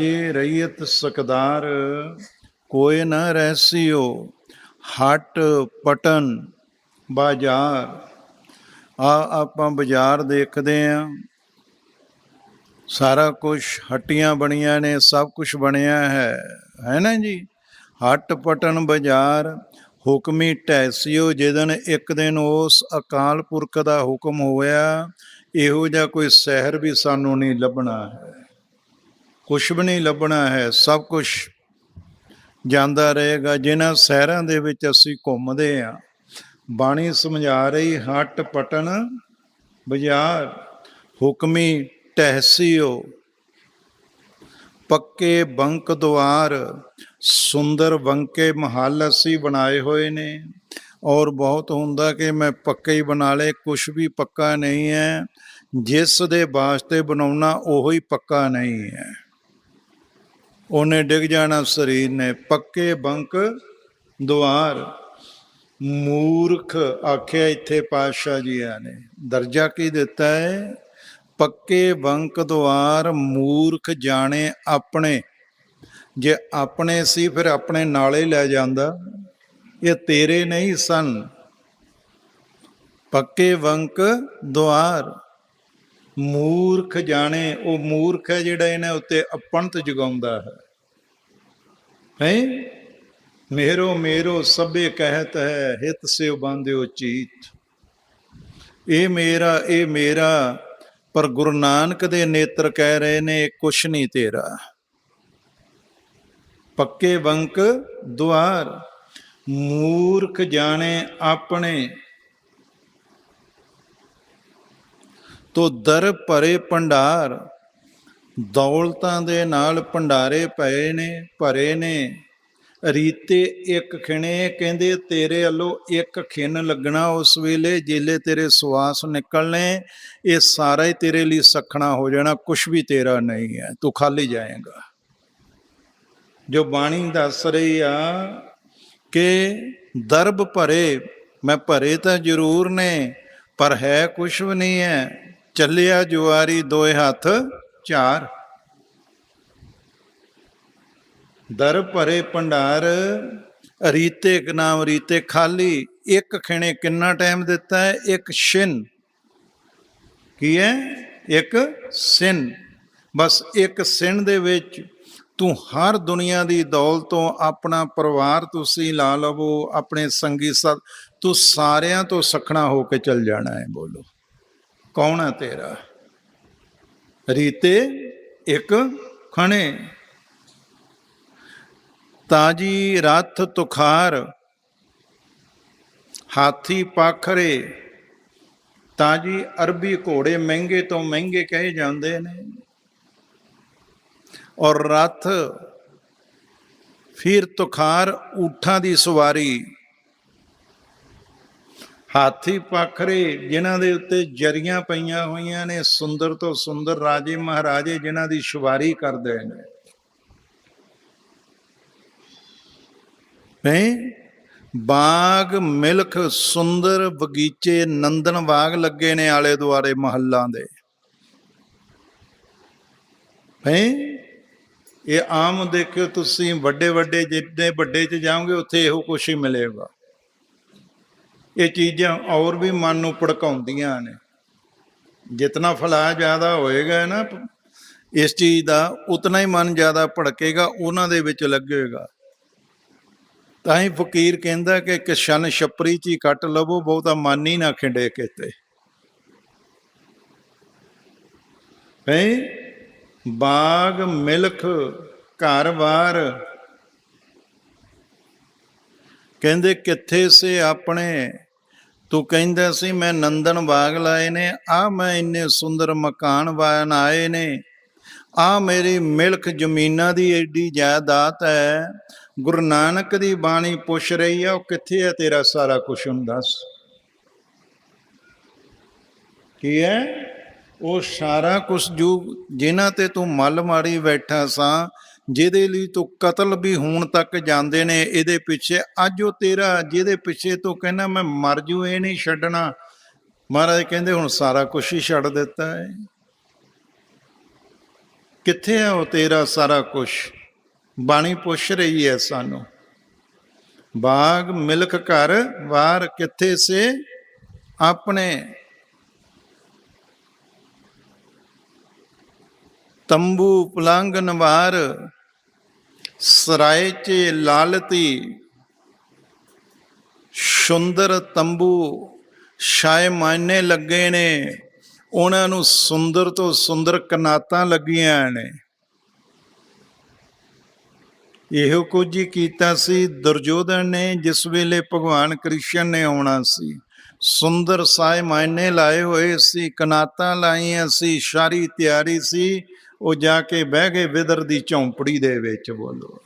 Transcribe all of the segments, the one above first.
ਰਾਜੇ ਰਈਅਤ ਸਕਦਾਰ, ਕੋਈ ਨ ਰਹਿਸਿਓ ਹਟ ਪਟਨ ਬਾਜ਼ਾਰ। ਆ ਆਪਾਂ ਬਾਜ਼ਾਰ ਦੇਖਦੇ ਆ। ਸਾਰਾ ਕੁਝ ਹੱਟੀਆਂ ਬਣੀਆਂ ਨੇ, ਸਭ ਕੁਝ ਬਣਿਆ ਹੈ। ਹੈ ਨਾ ਜੀ? ਹਟ ਪਟਨ ਬਾਜ਼ਾਰ, ਹੁਕਮੀ ਟੈਸਿਓ ਜਿਹਦਨ ਇੱਕ ਦਿਨ ਉਸ ਅਕਾਲ ਪੁਰਖ ਦਾ ਹੁਕਮ ਹੋਇਆ, ਇਹੋ ਜਿਹਾ ਕੋਈ ਸ਼ਹਿਰ ਵੀ ਸਾਨੂੰ ਨਹੀਂ ਲੱਭਣਾ ਹੈ। ਕੁਛ ਵੀ ਨਹੀਂ ਲੱਭਣਾ ਹੈ, ਸਭ ਕੁਝ ਜਾਂਦਾ ਰਹੇਗਾ। ਜਿਨ੍ਹਾਂ ਸ਼ਹਿਰਾਂ ਦੇ ਵਿੱਚ ਅਸੀਂ ਘੁੰਮਦੇ ਆ ਬਾਣੀ ਸਮਝਾ ਰਹੀ, ਹਟ ਪਟਨ ਬਾਜ਼ਾਰ, ਹੁਕਮੀ ਟਹਿਸੀਓ, ਪੱਕੇ ਬੰਕ ਦੁਆਰ, ਸੁੰਦਰ ਬੰਕੇ ਮਹੱਲ ਅਸੀਂ ਬਣਾਏ ਹੋਏ ਨੇ। ਔਰ ਬਹੁਤ ਹੁੰਦਾ ਕਿ ਮੈਂ ਪੱਕੇ ਹੀ ਬਣਾ ਲੇ ਕੁਝ ਵੀ ਪੱਕਾ ਨਹੀਂ ਹੈ। ਜਿਸ ਦੇ ਵਾਸਤੇ ਬਣਾਉਣਾ, ਉਹ ਹੀ ਪੱਕਾ ਨਹੀਂ ਹੈ। ਉਹਨੇ ਡਿੱਗ ਜਾਣਾ ਸਰੀਰ ਨੇ। ਪੱਕੇ ਬੰਕ ਦੁਆਰ। ਮੂਰਖ ਆਖਿਆ ਇੱਥੇ ਪਾਤਸ਼ਾਹ ਜੀ ਨੇ। ਦਰਜਾ ਕੀ ਦਿੱਤਾ ਹੈ ਪੱਕੇ ਬੰਕ ਦੁਆਰ, ਮੂਰਖ ਜਾਣੇ ਆਪਣੇ। ਜੇ ਆਪਣੇ ਸੀ ਫਿਰ ਆਪਣੇ ਨਾਲੇ ਲੈ ਜਾਂਦਾ। ਇਹ ਤੇਰੇ ਨਹੀਂ ਸਨ। ਪੱਕੇ ਬੰਕ ਦੁਆਰ। ਮੂਰਖ ਜਾਣੇ, ਉਹ ਮੂਰਖ ਹੈ ਜਿਹੜਾ ਇਹਨਾਂ ਉੱਤੇ ਅਪਣਤ ਜਗਾਉਂਦਾ ਹੈ। ਹੈ? ਮੇਰੋ ਮੇਰੋ ਸਭੇ ਕਹਿਤ ਹੈ, ਹਿਤ ਸਿਉ ਬੰਦਿਓ ਚੀਤ। ਇਹ ਮੇਰਾ ਇਹ ਮੇਰਾ, ਪਰ ਗੁਰੂ ਨਾਨਕ ਦੇ ਨੇਤਰ ਕਹਿ ਰਹੇ ਨੇ ਕੁਛ ਨਹੀਂ ਤੇਰਾ। ਪੱਕੇ ਬੰਕ ਦੁਆਰ, ਮੂਰਖ ਜਾਣੇ ਆਪਣੇ ਤੋ ਦਰ ਭਰੇ ਭੰਡਾਰ, ਦੌਲਤਾਂ ਦੇ ਨਾਲ ਭੰਡਾਰੇ ਪਏ ਨੇ, ਭਰੇ ਨੇ। ਰੀਤੇ ਇੱਕ ਖਿਣੇ ਕਹਿੰਦੇ, ਤੇਰੇ ਵੱਲੋਂ ਇੱਕ ਖਿੰਨ ਲੱਗਣਾ ਉਸ ਵੇਲੇ, ਜਿਲੇ ਤੇਰੇ ਸਵਾਸ ਨਿਕਲਣੇ, ਇਹ ਸਾਰਾ ਹੀ ਤੇਰੇ ਲਈ ਸਖਣਾ ਹੋ ਜਾਣਾ ਕੁਝ ਵੀ ਤੇਰਾ ਨਹੀਂ ਹੈ, ਤੂੰ ਖਾਲੀ ਜਾਏਗਾ। ਜੋ ਬਾਣੀ ਦੱਸ ਰਹੀ ਆ ਕਿ ਦਰਬ ਭਰੇ, ਮੈਂ ਭਰੇ ਤਾਂ ਜ਼ਰੂਰ ਨੇ, ਪਰ ਹੈ ਕੁਝ ਵੀ ਨਹੀਂ ਹੈ। ਚੱਲਿਆ ਜੁਆਰੀ ਦੋਏ ਹੱਥ, ਚਾਰ। ਦਰ ਭਰੇ ਭੰਡਾਰ, ਰੀਤੇ ਕ ਨਾਮ ਰੀਤੇ ਖਾਲੀ, ਇੱਕ ਖਿਣੇ ਕਿੰਨਾ ਟਾਈਮ ਦਿੱਤਾ ਹੈ? ਇੱਕ ਸ਼ਿਨ। ਕੀ ਹੈ? ਇੱਕ ਸਿਨ। ਬਸ ਇੱਕ ਸਿਨ ਦੇ ਵਿੱਚ ਤੂੰ ਹਰ ਦੁਨੀਆ ਦੀ ਦੌਲਤ ਤੋਂ ਆਪਣਾ ਪਰਿਵਾਰ ਤੁਸੀਂ ਲਾ ਲਵੋ, ਆਪਣੇ ਸੰਗੀ ਸਤ ਤੂੰ ਸਾਰਿਆਂ ਤੋਂ ਸਖਣਾ ਹੋ ਕੇ ਚੱਲ ਜਾਣਾ ਹੈ, ਬੋਲੋ। ਕੌਣ ਹੈ ਤੇਰਾ? ਰੀਤੇ ਇੱਕ ਖਣੇ। ਤਾਜੀ ਰਥ ਤੁਖਾਰ, ਹਾਥੀ ਪਾਖਰੇ। ਤਾਜੀ ਅਰਬੀ ਘੋੜੇ ਮਹਿੰਗੇ ਤੋਂ ਮਹਿੰਗੇ ਕਹੇ ਜਾਂਦੇ ਨੇ। ਔਰ ਰਥ ਫਿਰ ਤੁਖਾਰ ਊਠਾਂ ਦੀ ਸਵਾਰੀ। ਹਾਥੀ ਪਾਖਰੇ ਜਿਨ੍ਹਾਂ ਦੇ ਉੱਤੇ ਜਰੀਆਂ ਪਈਆਂ ਹੋਈਆਂ ਨੇ, ਸੁੰਦਰ ਤੋਂ ਸੁੰਦਰ ਰਾਜੇ ਮਹਾਰਾਜੇ ਜਿਨ੍ਹਾਂ ਦੀ ਸਵਾਰੀ ਕਰਦੇ ਨੇ। ਹੈ? ਬਾਗ, ਮਿਲਖ, ਸੁੰਦਰ, ਬਗੀਚੇ, ਨੰਦਨ ਬਾਗ ਲੱਗੇ ਨੇ ਆਲੇ ਦੁਆਲੇ ਮਹੱਲਾਂ ਦੇ। ਹੈ? ਇਹ ਆਮ ਦੇਖਿਓ ਤੁਸੀਂ ਵੱਡੇ ਵੱਡੇ ਜਿੰਨੇ ਵੱਡੇ ਚ ਜਾਓਗੇ, ਉੱਥੇ ਇਹੋ ਕੁਛ ਹੀ ਮਿਲੇਗਾ। ਇਹ ਚੀਜ਼ਾਂ ਔਰ ਵੀ ਮਨ ਨੂੰ ਭੜਕਾਉਂਦੀਆਂ ਨੇ। ਜਿਤਨਾ ਫਲਾ ਜ਼ਿਆਦਾ ਹੋਏਗਾ ਨਾ, ਇਸ ਚੀਜ਼ ਦਾ ਉਤਨਾ ਹੀ ਮਨ ਜ਼ਿਆਦਾ ਭੜਕੇਗਾ, ਉਹਨਾਂ ਦੇ ਵਿੱਚ ਲੱਗੇਗਾ। ਤਾਂ ਹੀ ਫਕੀਰ ਕਹਿੰਦਾ ਕਿ ਸ਼ਨ ਛਪਰੀ ਚ ਹੀ ਕੱਟ ਲਵੋ, ਬਹੁਤਾ ਮਨ ਹੀ ਨਾ ਖਿੰਡੇ ਕਿਤੇ। ਹੈ? ਬਾਗ, ਮਿਲਖ ਘਰ-ਬਾਰ ਕਹਿੰਦੇ ਕਿੱਥੇ ਸੇ ਆਪਣੇ ਤੂੰ ਕਹਿੰਦਾ ਸੀ, ਮੈਂ ਨੰਦਨ ਬਾਗ ਲਾਏ ਨੇ ਆ ਮੈਂ ਇੰਨੇ ਸੁੰਦਰ ਮਕਾਨ ਬਣਾਏ ਨੇ। ਆ ਮੇਰੀ ਮਿਲਖ ਜ਼ਮੀਨਾਂ ਦੀ ਐਡੀ ਜਾਇਦਾਦ ਹੈ ਗੁਰੂ ਨਾਨਕ ਦੀ ਬਾਣੀ ਪੁੱਛ ਰਹੀ ਆ, ਉਹ ਕਿੱਥੇ ਹੈ ਤੇਰਾ ਸਾਰਾ ਕੁਝ ਹੁਣ ਦੱਸ? ਕੀ ਹੈ ਉਹ ਸਾਰਾ ਕੁਝ ਜੋ, ਜਿਨ੍ਹਾਂ ਤੇ ਤੂੰ ਮਲ ਮਾਰੀ ਬੈਠਾ ਸਾਂ ਜਿਹਦੇ ਲਈ ਤੂੰ ਕਤਲ ਵੀ ਹੋਣ ਤੱਕ ਜਾਂਦੇ ਨੇ ਇਹਦੇ ਪਿੱਛੇ, ਅੱਜ ਉਹ ਤੇਰਾ, ਜਿਹਦੇ ਪਿੱਛੇ ਤੂੰ ਕਹਿੰਦਾ ਮੈਂ ਮਰ ਜੂ, ਇਹ ਨਹੀਂ ਛੱਡਣਾ। ਮਹਾਰਾਜ ਕਹਿੰਦੇ ਹੁਣ ਸਾਰਾ ਕੁਝ ਹੀ ਛੱਡ ਦਿੱਤਾ ਹੈ। ਕਿੱਥੇ ਹੈ ਉਹ ਤੇਰਾ ਸਾਰਾ ਕੁਝ ਬਾਣੀ ਪੁੱਛ ਰਹੀ ਹੈ ਸਾਨੂੰ। ਬਾਗ ਮਿਲਖ ਘਰ, ਵਾਰ ਕਿੱਥੇ ਸੇ? ਆਪਣੇ ਤੰਬੂ ਪਲੰਗ ਨਵਾਰ ਸਰਾਏ ਚ ਲਾਲਤੀ, ਸੁੰਦਰ ਤੰਬੂ ਛਾਏ ਮਾਇਨੇ ਲੱਗੇ ਨੇ, ਉਹਨਾਂ ਨੂੰ ਸੁੰਦਰ ਤੋਂ ਸੁੰਦਰ ਕਨਾਤਾਂ ਲੱਗੀਆਂ ਨੇ। ਇਹੋ ਕੁਝ ਹੀ ਕੀਤਾ ਸੀ ਦੁਰਜੋਧਨ ਨੇ, ਜਿਸ ਵੇਲੇ ਭਗਵਾਨ ਕ੍ਰਿਸ਼ਨ ਨੇ ਆਉਣਾ ਸੀ। ਸੁੰਦਰ ਸਾਏ ਮਾਇਨੇ ਲਾਏ ਹੋਏ ਸੀ, ਕਨਾਤਾਂ ਲਾਈਆਂ ਸੀ, ਸਾਰੀ ਤਿਆਰੀ ਸੀ ਉਹ ਜਾ ਕੇ ਬਹਿ ਗਏ ਵਿਦਰ ਦੀ ਝੌਂਪੜੀ ਦੇ ਵਿੱਚ ਬੋਲੋ।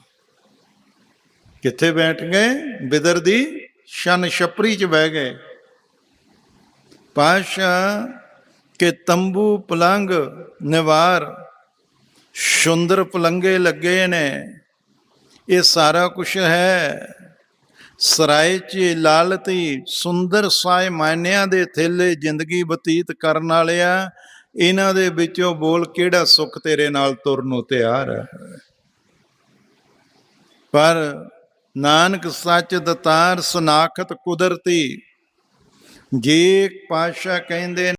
ਕਿੱਥੇ ਬੈਠ ਗਏ? ਵਿਦਰ ਦੀ ਸ਼ਨ ਛਪਰੀ 'ਚ ਬਹਿ ਗਏ। ਪਾਸ਼ਾ ਕੇ ਤੰਬੂ ਪਲੰਗ ਨਿਵਾਰ, ਸੁੰਦਰ ਪਲੰਗੇ ਲੱਗੇ ਨੇ। ਇਹ ਸਾਰਾ ਕੁਝ ਹੈ। ਸਰਾਏ 'ਚ ਲਾਲਤੀ ਸੁੰਦਰ ਸਾਇ ਮਾਇਨਿਆਂ ਦੇ ਥੇਲੇ ਜ਼ਿੰਦਗੀ ਬਤੀਤ ਕਰਨ ਵਾਲਿਆ ਇਹਨਾਂ ਦੇ ਵਿੱਚੋਂ ਬੋਲ ਕਿਹੜਾ ਸੁੱਖ ਤੇਰੇ ਨਾਲ ਤੁਰਨ ਨੂੰ ਤਿਆਰ ਹੈ? ਪਰ ਨਾਨਕ ਸੱਚ ਦਤਾਰ ਸਨਾਖਤ ਕੁਦਰਤੀ, ਜੇ ਪਾਸ਼ਾ ਕਹਿੰਦੇ